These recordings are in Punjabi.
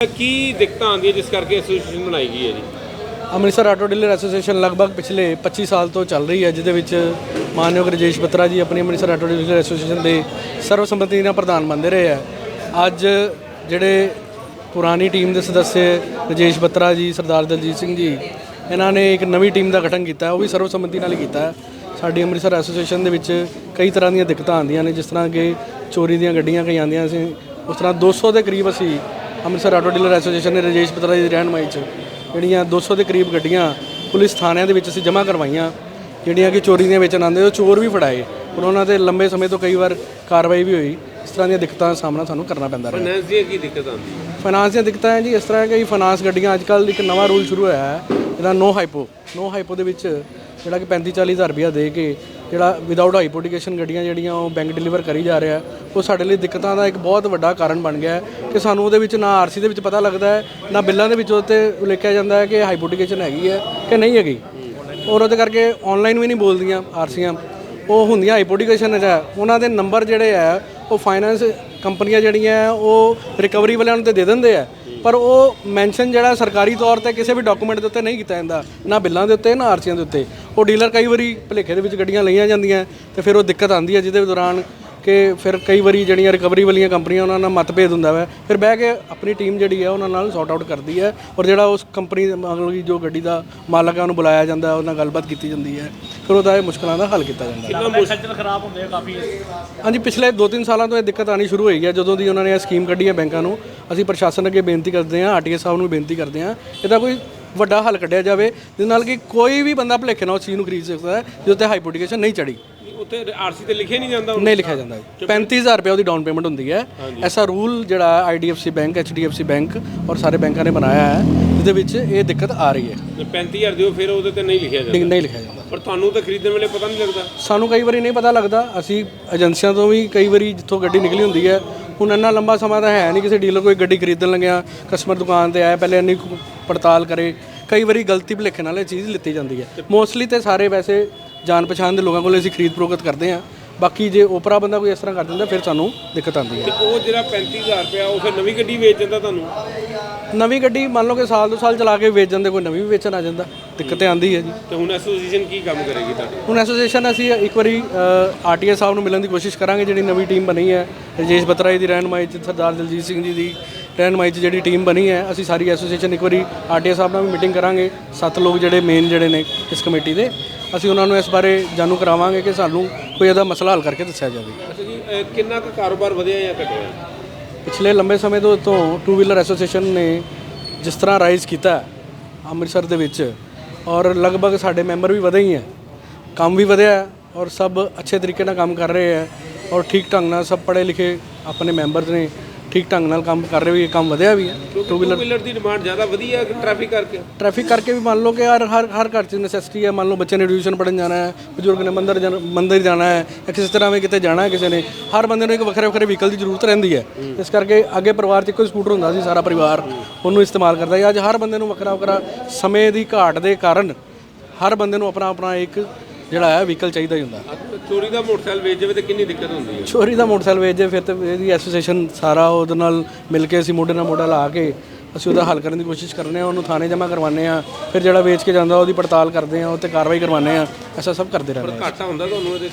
ਕੀ ਦਿੱਕਤਾਂ ਆਉਂਦੀਆਂ ਜਿਸ ਕਰਕੇ ਐਸੋਸੀਏਸ਼ਨ ਬਣਾਈ ਗਈ ਹੈ ਜੀ? ਅੰਮ੍ਰਿਤਸਰ ਆਟੋ ਡੀਲਰ ਐਸੋਸੀਏਸ਼ਨ ਲਗਭਗ ਪਿਛਲੇ 25 ਸਾਲ ਤੋਂ ਚੱਲ ਰਹੀ ਹੈ, ਜਿਹਦੇ ਵਿੱਚ ਮਾਨਯੋਗ ਰਜੇਸ਼ ਬੱਤਰਾ ਜੀ ਆਪਣੀ ਅੰਮ੍ਰਿਤਸਰ ਆਟੋ ਡੀਲਰ ਐਸੋਸੀਏਸ਼ਨ ਦੇ ਸਰਵਸੰਮਤੀ ਨਾਲ ਪ੍ਰਧਾਨ ਬਣਦੇ ਰਹੇ ਹੈ। ਅੱਜ ਜਿਹੜੇ ਪੁਰਾਣੀ ਟੀਮ ਦੇ ਸਦੱਸਿਆ ਰਜੇਸ਼ ਬੱਤਰਾ ਜੀ, ਸਰਦਾਰ ਦਲਜੀਤ ਸਿੰਘ ਜੀ, ਇਹਨਾਂ ਨੇ ਇੱਕ ਨਵੀਂ ਟੀਮ ਦਾ ਗਠਨ ਕੀਤਾ ਉਹ ਵੀ ਸਰਵਸੰਮਤੀ ਨਾਲ ਹੀ ਕੀਤਾ ਹੈ। ਸਾਡੀ ਅੰਮ੍ਰਿਤਸਰ ਐਸੋਸੀਏਸ਼ਨ ਦੇ ਵਿੱਚ ਕਈ ਤਰ੍ਹਾਂ ਦੀਆਂ ਦਿੱਕਤਾਂ ਆਉਂਦੀਆਂ ਨੇ, ਜਿਸ ਤਰ੍ਹਾਂ ਕਿ ਚੋਰੀ ਦੀਆਂ ਗੱਡੀਆਂ ਕਈ ਆਉਂਦੀਆਂ ਸੀ, ਉਸ ਤਰ੍ਹਾਂ 200 ਦੇ ਕਰੀਬ ਅਸੀਂ ਅੰਮ੍ਰਿਤਸਰ ਆਟੋ ਡੀਲਰ ਐਸੋਸੀਏਸ਼ਨ ਨੇ ਰਜੇਸ਼ ਬੱਤਰਾ ਜੀ ਦੀ ਰਹਿਨਮਾਈ 'ਚ ਜਿਹੜੀਆਂ 200 ਦੇ ਕਰੀਬ ਗੱਡੀਆਂ ਪੁਲਿਸ ਥਾਣਿਆਂ ਦੇ ਵਿੱਚ ਅਸੀਂ ਜਮ੍ਹਾਂ ਕਰਵਾਈਆਂ ਜਿਹੜੀਆਂ ਕਿ ਚੋਰੀ ਦੀਆਂ ਵੇਚਣ ਆਉਂਦੇ ਉਹ ਚੋਰ ਵੀ ਫੜਾਏ। ਪਰ ਉਹਨਾਂ ਤੇ ਲੰਬੇ ਸਮੇਂ ਤੋਂ ਕਈ ਵਾਰ ਕਾਰਵਾਈ ਵੀ ਹੋਈ। ਇਸ ਤਰ੍ਹਾਂ ਦੀਆਂ ਦਿੱਕਤਾਂ ਦਾ ਸਾਹਮਣਾ ਸਾਨੂੰ ਕਰਨਾ ਪੈਂਦਾ ਰਿਹਾ। ਫਾਈਨੈਂਸ ਦੀਆਂ ਕੀ ਦਿੱਕਤ ਆਉਂਦੀ ਹੈ ਫਾਈਨਾਂਸ ਦੀਆਂ ਦਿੱਕਤਾਂ ਹੈ ਜੀ ਇਸ ਤਰ੍ਹਾਂ ਹੈ ਕਿ ਫਾਈਨਾਂਸ ਗੱਡੀਆਂ ਅੱਜ ਕੱਲ੍ਹ ਇੱਕ ਨਵਾਂ ਰੂਲ ਸ਼ੁਰੂ ਹੋਇਆ ਹੈ ਜਿਹੜਾ ਨੋ ਹਾਈਪੋ ਨੋ ਹਾਈਪੋ ਦੇ ਵਿੱਚ ਜਿਹੜਾ ਕਿ 35 40 ਹਜ਼ਾਰ ਰੁਪਇਆ ਦੇ ਕੇ ਜਿਹੜਾ ਵਿਦਆਊਟ ਹਾਈਪੋਟੀਕੇਸ਼ਨ ਗੱਡੀਆਂ ਜਿਹੜੀਆਂ ਉਹ ਬੈਂਕ ਡਿਲੀਵਰ ਕਰੀ ਜਾ ਰਿਹਾ, ਉਹ ਸਾਡੇ ਲਈ ਦਿੱਕਤਾਂ ਦਾ ਇੱਕ ਬਹੁਤ ਵੱਡਾ ਕਾਰਨ ਬਣ ਗਿਆ ਹੈ ਕਿ ਸਾਨੂੰ ਉਹਦੇ ਵਿੱਚ ਨਾ ਆਰਸੀ ਦੇ ਵਿੱਚ ਪਤਾ ਲੱਗਦਾ ਹੈ, ਨਾ ਬਿੱਲਾਂ ਦੇ ਵਿੱਚ ਉੱਤੇ ਲਿਖਿਆ ਜਾਂਦਾ ਹੈ ਕਿ ਹਾਈਪੋਟੀਕੇਸ਼ਨ ਹੈਗੀ ਹੈ ਕਿ ਨਹੀਂ ਹੈਗੀ। ਔਰ ਉਹਦੇ ਕਰਕੇ ਆਨਲਾਈਨ ਵੀ ਨਹੀਂ ਬੋਲਦੀਆਂ ਆਰਸੀਆਂ ਉਹ ਹੁੰਦੀਆਂ ਹਾਈਪੋਟੀਕੇਸ਼ਨ ਹੈ। ਉਹਨਾਂ ਦੇ ਨੰਬਰ ਜਿਹੜੇ ਆ ਉਹ ਫਾਈਨੈਂਸ ਕੰਪਨੀਆਂ ਜਿਹੜੀਆਂ ਉਹ ਰਿਕਵਰੀ ਵਾਲਿਆਂ ਨੂੰ ਤੇ ਦੇ ਦਿੰਦੇ ਆ ਪਰ ਉਹ ਮੈਂਸ਼ਨ ਜਿਹੜਾ ਸਰਕਾਰੀ ਤੌਰ ਤੇ ਕਿਸੇ ਵੀ ਡਾਕੂਮੈਂਟ ਦੇ ਉੱਤੇ ਨਹੀਂ ਕੀਤਾ ਜਾਂਦਾ, ਨਾ ਬਿੱਲਾਂ ਦੇ ਉੱਤੇ, ਨਾ ਆਰਸੀਆਂ ਦੇ ਉੱਤੇ। ਉਹ ਡੀਲਰ ਕਈ ਵਾਰੀ ਭੁਲੇਖੇ ਦੇ ਵਿੱਚ ਗੱਡੀਆਂ ਲਈਆਂ ਜਾਂਦੀਆਂ, ਤੇ ਫਿਰ ਉਹ ਦਿੱਕਤ ਆਉਂਦੀ ਹੈ, ਜਿਹਦੇ ਦੌਰਾਨ ਕਿ ਫਿਰ ਕਈ ਵਾਰੀ ਜਿਹੜੀਆਂ ਰਿਕਵਰੀ ਵਾਲੀਆਂ ਕੰਪਨੀਆਂ ਉਹਨਾਂ ਨਾਲ ਮਤਭੇਦ ਹੁੰਦਾ ਵਾ ਫਿਰ ਬਹਿ ਕੇ ਆਪਣੀ ਟੀਮ ਜਿਹੜੀ ਹੈ ਉਹਨਾਂ ਨਾਲ ਸੌਟ ਆਊਟ ਕਰਦੀ ਹੈ ਔਰ ਜਿਹੜਾ ਉਸ ਕੰਪਨੀ ਦਾ ਮਤਲਬ ਕਿ ਜੋ ਗੱਡੀ ਦਾ ਮਾਲਕ ਹੈ ਉਹਨੂੰ ਬੁਲਾਇਆ ਜਾਂਦਾ ਉਹਨਾਂ ਨਾਲ ਗੱਲਬਾਤ ਕੀਤੀ ਜਾਂਦੀ ਹੈ ਫਿਰ ਉਹਦਾ ਇਹ ਮੁਸ਼ਕਲਾਂ ਦਾ ਹੱਲ ਕੀਤਾ ਜਾਂਦਾ। ਹੈ ਕਿੰਨਾ ਮੁਸ਼ਕਲ ਹਾਂਜੀ ਪਿਛਲੇ 2-3 ਸਾਲਾਂ ਤੋਂ ਇਹ ਦਿੱਕਤ ਆਣੀ ਸ਼ੁਰੂ ਹੋਈ ਹੈ ਜਦੋਂ ਦੀ ਉਹਨਾਂ ਨੇ ਇਹ ਸਕੀਮ ਕੱਢੀ ਹੈ ਬੈਂਕਾਂ ਨੂੰ ਅਸੀਂ ਪ੍ਰਸ਼ਾਸਨ ਅੱਗੇ ਬੇਨਤੀ ਕਰਦੇ ਹਾਂ ਆਰਟੀਏ ਸਾਹਿਬ ਨੂੰ ਬੇਨਤੀ ਕਰਦੇ ਹਾਂ ਇਹਦਾ ਕੋਈ ਵੱਡਾ ਹੱਲ ਕੱਢਿਆ ਜਾਵੇ ਜਿਸ ਨਾਲ ਕਿ ਕੋਈ ਵੀ ਬੰਦਾ ਭੁਲੇਖੇ ਨਾਲ ਉਸ ਚੀਜ਼ ਨੂੰ ਖਰੀਦ ਸਕਦਾ ਹੈ ਜਿਹਦੇ ਤੇ ਹਾਈਪੋਟੀਕੇਸ਼ਨ ਨਹੀਂ ਚੜੀ ਉੱਥੇ ਆਰਸੀ ਤੇ ਲਿਖਿਆ ਨਹੀਂ ਜਾਂਦਾ ਨਹੀਂ ਲਿਖਿਆ ਜਾਂਦਾ। ਹੈ 35000 ਰੁਪਏ ਉਹਦੀ ਡਾਊਨ ਪੇਮੈਂਟ ਹੁੰਦੀ ਹੈ। ਐਸਾ ਰੂਲ ਜਿਹੜਾ ਆਈਡੀਐਫਸੀ ਬੈਂਕ ਐਚਡੀਐਫਸੀ ਬੈਂਕ ਔਰ ਸਾਰੇ ਬੈਂਕਾਂ ਨੇ ਬਣਾਇਆ ਹੈ ਜਿਹਦੇ ਵਿੱਚ ਇਹ ਦਿੱਕਤ ਆ ਰਹੀ ਹੈ। 35000 ਦਿਓ ਫਿਰ ਉਹਦੇ ਤੇ ਨਹੀਂ ਲਿਖਿਆ ਜਾਂਦਾ। ਨਹੀਂ ਨਹੀਂ ਲਿਖਿਆ ਜਾਂਦਾ। ਪਰ ਤੁਹਾਨੂੰ ਤਾਂ ਖਰੀਦਣ ਵੇਲੇ ਪਤਾ ਨਹੀਂ ਲੱਗਦਾ। ਸਾਨੂੰ ਕਈ ਵਾਰੀ ਨਹੀਂ ਪਤਾ ਲੱਗਦਾ। ਅਸੀਂ ਏਜੰਸੀਆਂ ਤੋਂ ਵੀ ਕਈ ਵਾਰੀ ਜਿੱਥੋਂ ਗੱਡੀ ਨਿਕਲੀ ਹੁੰਦੀ ਹੈ ਹੁਣ ਇੰਨਾ ਲੰਬਾ ਸਮਾਂ ਤਾਂ ਹੈ ਨਹੀਂ ਕਿਸੇ ਡੀਲਰ ਕੋਈ ਗੱਡੀ ਖਰੀਦਣ ਲੱਗਿਆ ਕਸਟਮਰ ਦੁਕਾਨ ਤੇ ਆਇਆ ਪਹਿਲੇ ਇੰਨੀ ਪੜਤਾਲ ਕਰੇ। ਕਈ ਵਾਰੀ ਗਲਤੀ ਭੁਲੇਖੇ ਨਾਲ ਇਹ ਚੀਜ਼ ਲਿੱਤੀ ਜਾਂਦੀ ਹੈ। ਮੋਸਟਲੀ ਤੇ ਸਾਰੇ ਵੈਸੇ ਜਾਣ ਪਛਾਣ ਦੇ ਲੋਕਾਂ ਕੋਲ ਅਸੀਂ ਖਰੀਦ ਫਰੋਖਤ ਕਰਦੇ ਹਾਂ। ਬਾਕੀ ਜੇ ਓਪਰਾ ਬੰਦਾ ਕੋਈ ਇਸ ਤਰ੍ਹਾਂ ਕਰ ਦਿੰਦਾ ਫਿਰ ਸਾਨੂੰ ਦਿੱਕਤ ਆਉਂਦੀ ਹੈ। ਤੇ ਉਹ ਜਿਹੜਾ 35000 ਰੁਪਇਆ ਉਹ ਫਿਰ ਨਵੀਂ ਗੱਡੀ ਵੇਚ ਦਿੰਦਾ ਤੁਹਾਨੂੰ? ਨਵੀਂ ਗੱਡੀ ਮੰਨ ਲਓ ਕਿ ਸਾਲ ਦੋ ਸਾਲ ਚਲਾ ਕੇ ਵੇਚ ਜਾਂਦੇ ਕੋਈ ਨਵੀਂ ਵੀ ਵੇਚਣ ਆ ਜਾਂਦਾ ਦਿੱਕਤ ਤਾਂ ਆਉਂਦੀ ਹੈ ਜੀ। ਤੇ ਹੁਣ ਐਸੋਸੀਏਸ਼ਨ ਕੀ ਕੰਮ ਕਰੇਗੀ ਤੁਹਾਡੀ? ਹੁਣ ਐਸੋਸੀਏਸ਼ਨ ਅਸੀਂ ਇੱਕ ਵਾਰੀ ਆਰਟੀਏ ਸਾਹਿਬ ਨੂੰ ਮਿਲਣ ਦੀ ਕੋਸ਼ਿਸ਼ ਕਰਾਂਗੇ ਜਿਹੜੀ ਨਵੀਂ ਟੀਮ ਬਣੀ ਹੈ। ਰਜੇਸ਼ ਬਤਰਾ ਜੀ ਦੀ ਰਹਿਨਮਾਈ ਚ ਸਰਦਾਰ ਦਲਜੀਤ ਸਿੰਘ ਜੀ ਦੀ ਰਹਿਨਮਾਈ ਚ ਜਿਹੜੀ ਟੀਮ ਬਣੀ ਹੈ ਅਸੀਂ ਸਾਰੀ ਐਸੋਸੀਏਸ਼ਨ ਇੱਕ ਵਾਰੀ ਆਰਟੀਏ ਸਾਹਿਬ ਨਾਲ ਵੀ ਮੀਟਿੰਗ ਕਰਾਂਗੇ। ਸੱਤ ਲੋਕ ਜਿਹੜੇ ਮੇਨ ਜਿਹੜੇ ਨੇ ਇਸ ਕਮੇਟੀ ਦੇ। ਅਸੀਂ ਉਹਨਾਂ ਨੂੰ ਇਸ ਬਾਰੇ ਜਾਣੂ ਕਰਾਵਾਂਗੇ ਕਿ ਸਾਨੂੰ ਕੋਈ ਇਹਦਾ ਮਸਲਾ ਹੱਲ ਕਰਕੇ ਦੱਸਿਆ ਜਾਵੇ। ਅੱਛਾ ਜੀ ਅਹ ਕਿੰਨਾ ਕੁ ਕਾਰੋਬਾਰ ਵਧਿਆ ਜਾਂ ਘਟਿਆ? ਪਿਛਲੇ ਲੰਬੇ ਸਮੇਂ ਤੋਂ ਤੋਂ ਟੂ ਵੀਲਰ ਐਸੋਸੀਏਸ਼ਨ ਨੇ ਜਿਸ ਤਰ੍ਹਾਂ ਰਾਈਜ਼ ਕੀਤਾ ਹੈ ਅੰਮ੍ਰਿਤਸਰ ਦੇ ਵਿੱਚ ਔਰ ਲਗਭਗ ਸਾਡੇ ਮੈਂਬਰ ਵੀ ਵਧੇ ਹੀ ਹੈ। ਕੰਮ ਵੀ ਵਧਿਆ ਹੈ ਔਰ ਸਭ ਅੱਛੇ ਤਰੀਕੇ ਨਾਲ ਕੰਮ ਕਰ ਰਹੇ ਹੈ ਔਰ ਠੀਕ ਢੰਗ ਨਾਲ ਸਭ ਪੜ੍ਹੇ ਲਿਖੇ ਆਪਣੇ ਮੈਂਬਰਸ ਨੇ ਠੀਕ ਢੰਗ ਨਾਲ ਕੰਮ ਕਰ ਰਹੇ ਵੀ ਕੰਮ ਵਧਿਆ ਵੀ ਹੈ। ਟੂ ਵੀਲਰ ਦੀ ਡਿਮਾਂਡ ਜ਼ਿਆਦਾ ਵਧੀ ਹੈ ਟ੍ਰੈਫਿਕ ਕਰਕੇ? ਟ੍ਰੈਫਿਕ ਕਰਕੇ ਵੀ ਮੰਨ ਲਓ ਕਿ ਹਰ ਹਰ ਹਰ ਘਰ 'ਚ ਨੈਸੈਸਿਟੀ ਹੈ। ਮੰਨ ਲਓ ਬੱਚੇ ਨੇ ਟਿਊਸ਼ਨ ਪੜ੍ਹਨ ਜਾਣਾ ਹੈ ਬਜ਼ੁਰਗ ਨੇ ਮੰਦਰ ਜਾਣਾ ਮੰਦਰ ਜਾਣਾ ਹੈ ਜਾਂ ਕਿਸੇ ਤਰ੍ਹਾਂ ਵੀ ਕਿਤੇ ਜਾਣਾ ਹੈ ਕਿਸੇ ਨੇ ਹਰ ਬੰਦੇ ਨੂੰ ਇੱਕ ਵੱਖਰੇ ਵੱਖਰੇ ਵਹੀਕਲ ਦੀ ਜ਼ਰੂਰਤ ਰਹਿੰਦੀ ਹੈ। ਇਸ ਕਰਕੇ ਅੱਗੇ ਪਰਿਵਾਰ 'ਚ ਇੱਕੋ ਹੀ ਸਕੂਟਰ ਹੁੰਦਾ ਸੀ ਸਾਰਾ ਪਰਿਵਾਰ ਉਹਨੂੰ ਇਸਤੇਮਾਲ ਕਰਦਾ ਸੀ। ਅੱਜ ਹਰ ਬੰਦੇ ਨੂੰ ਵੱਖਰਾ ਵੱਖਰਾ ਸਮੇਂ ਦੀ ਘਾਟ ਦੇ ਕਾਰਨ ਹਰ ਬੰਦੇ ਨੂੰ ਆਪਣਾ ਆਪਣਾ ਇੱਕ ਜਿਹੜਾ ਹੈ ਵਹੀਕਲ ਚਾਹੀਦਾ ਹੀ ਹੁੰਦਾ। ਚੋਰੀ ਦਾ ਮੋਟਰਸਾਈਕਲ ਵੇਚ ਜਾਵੇ ਤੇ ਕਿੰਨੀ ਦਿੱਕਤ ਹੁੰਦੀ ਹੈ? ਚੋਰੀ ਦਾ ਮੋਟਰਸਾਈਕਲ ਵੇਚ ਜੇ ਫਿਰ ਤੇ ਇਹਦੀ ਐਸੋਸੀਏਸ਼ਨ ਸਾਰਾ ਉਹਦੇ ਨਾਲ ਮਿਲ ਕੇ ਅਸੀਂ ਮੋਢੇ ਨਾਲ ਮੋਢਾ ਲਾ ਕੇ ਅਸੀਂ ਉਹਦਾ ਹੱਲ ਕਰਨ ਦੀ ਕੋਸ਼ਿਸ਼ ਕਰਨੇ ਆ ਉਹਨੂੰ ਥਾਣੇ ਜਮ੍ਹਾਂ ਕਰਵਾਉਂਦੇ ਆ। ਫਿਰ ਜਿਹੜਾ ਵੇਚ ਕੇ ਜਾਂਦਾ ਉਹਦੀ ਪੜਤਾਲ ਕਰਦੇ ਆ ਉਹ ਤੇ ਕਾਰਵਾਈ ਕਰਵਾਉਂਦੇ ਆ। ਐਸਾ ਸਭ ਕਰਦੇ ਰਹਿੰਦੇ ਆ। ਘਾਟਾ ਹੁੰਦਾ ਤੁਹਾਨੂੰ ਇਹਦੇ 'ਚ?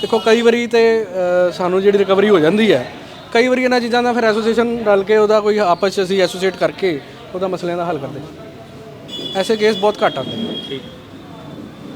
ਦੇਖੋ ਕਈ ਵਾਰੀ ਤੇ ਅ, ਸਾਨੂੰ ਜਿਹੜੀ ਰਿਕਵਰੀ ਹੋ ਜਾਂਦੀ ਹੈ ਕਈ ਵਾਰੀ ਇਹਨਾਂ ਚੀਜ਼ਾਂ ਦਾ ਫਿਰ ਐਸੋਸੀਏਸ਼ਨ ਰਲ ਕੇ ਉਹਦਾ ਕੋਈ ਆਪਸ 'ਚ ਅਸੀਂ ਐਸੋਸੀਏਟ ਕਰਕੇ ਉਹਦਾ ਮਸਲਿਆਂ ਦਾ ਹੱਲ ਕਰਦੇ ਹਾਂ। ਐਸੇ ਕੇਸ ਬਹੁਤ ਘੱਟ ਆਉਂਦੇ ਨੇ। ਠੀਕ।